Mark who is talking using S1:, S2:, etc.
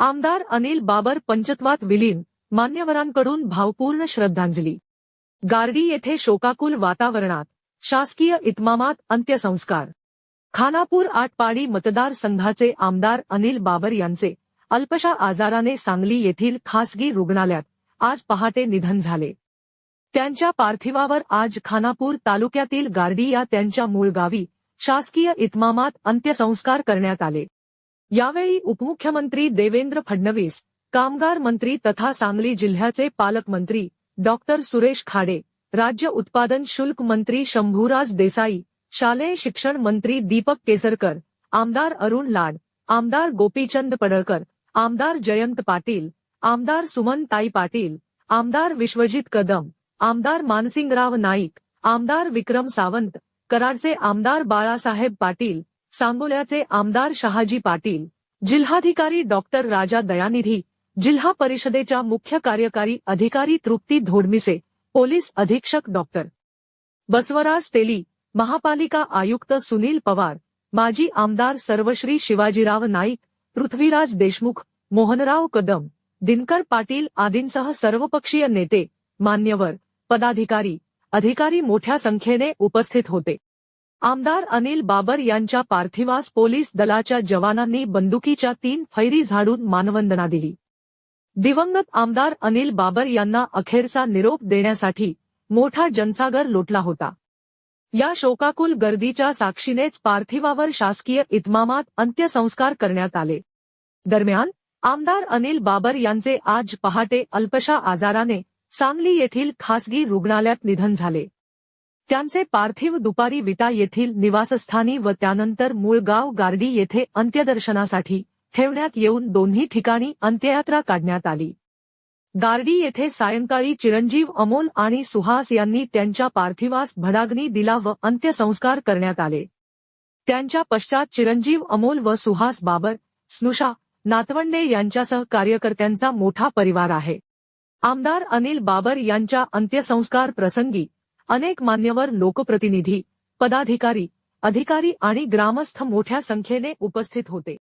S1: आमदार अनिल बाबर पंचत्वात विलीन मान्यवरांकडून भावपूर्ण श्रद्धांजली. गार्डी येथे शोकाकुल वातावरणात शासकीय इतमामात अंत्यसंस्कार. खानापूर आटपाडी मतदारसंघाचे आमदार अनिल बाबर यांचे अल्पशा आजाराने सांगली येथील खासगी रुग्णालयात आज पहाटे निधन झाले. त्यांच्या पार्थिवावर आज खानापूर तालुक्यातील गार्डी या त्यांच्या मूळ गावी शासकीय इतमामात अंत्यसंस्कार करण्यात आले. यावेळी उपमुख्यमंत्री देवेंद्र फडणवीस कामगार मंत्री तथा सांगली जिल्ह्याचे पालकमंत्री डॉक्टर सुरेश खाडे राज्य उत्पादन शुल्क मंत्री शंभूराज देसाई शालेय शिक्षण मंत्री दीपक केसरकर आमदार अरुण लाड आमदार गोपीचंद पडळकर आमदार जयंत पाटील आमदार सुमनताई पाटील आमदार विश्वजित कदम आमदार मानसिंगराव नाईक आमदार विक्रम सावंत कराडचे आमदार बाळासाहेब पाटील सांगोल्याचे आमदार शहाजी पाटील जिल्हाधिकारी डॉक्टर राजा दयानिधी जिल्हा परिषदेच्या मुख्य कार्यकारी अधिकारी तृप्ती धोडमिसे पोलीस अधीक्षक डॉक्टर बसवराज तेली महापालिका आयुक्त सुनील पवार माजी आमदार सर्वश्री शिवाजीराव नाईक पृथ्वीराज देशमुख मोहनराव कदम दिनकर पाटील आदींसह सर्वपक्षीय नेते मान्यवर पदाधिकारी अधिकारी मोठ्या संख्येने उपस्थित होते. आमदार अनिल बाबर यांच्या पार्थिवास पोलीस दलाच्या जवानांनी बंदुकीच्या तीन फैरी झाडून मानवंदना दिली. दिवंगत आमदार अनिल बाबर यांना अखेरचा निरोप देण्यासाठी मोठा जनसागर लोटला होता. या शोकाकुल गर्दीच्या साक्षीनेच पार्थिवावर शासकीय इतमामात अंत्यसंस्कार करण्यात आले. दरम्यान आमदार अनिल बाबर यांचे आज पहाटे अल्पशा आजाराने सांगली येथील खासगी रुग्णालयात निधन झाले. त्यांचे पार्थिव दुपारी विटा येथील निवासस्थानी व त्यानंतर मूळगाव गार्डी येथे अंत्यदर्शनासाठी ठेवण्यात येऊन दोन्ही ठिकाणी अंत्ययात्रा काढण्यात आली. गार्डी येथे सायंकाळी चिरंजीव अमोल आणि सुहास यांनी त्यांच्या पार्थिवास भडाग्नी दिला व अंत्यसंस्कार करण्यात आले. त्यांच्या पश्चात चिरंजीव अमोल व सुहास बाबर स्नुषा नातवंडे यांच्यासह कार्यकर्त्यांचा मोठा परिवार आहे. आमदार अनिल बाबर यांच्या अंत्यसंस्कार प्रसंगी अनेक मान्यवर लोकप्रतिनिधी पदाधिकारी अधिकारी आणि ग्रामस्थ मोठ्या संख्येने उपस्थित होते.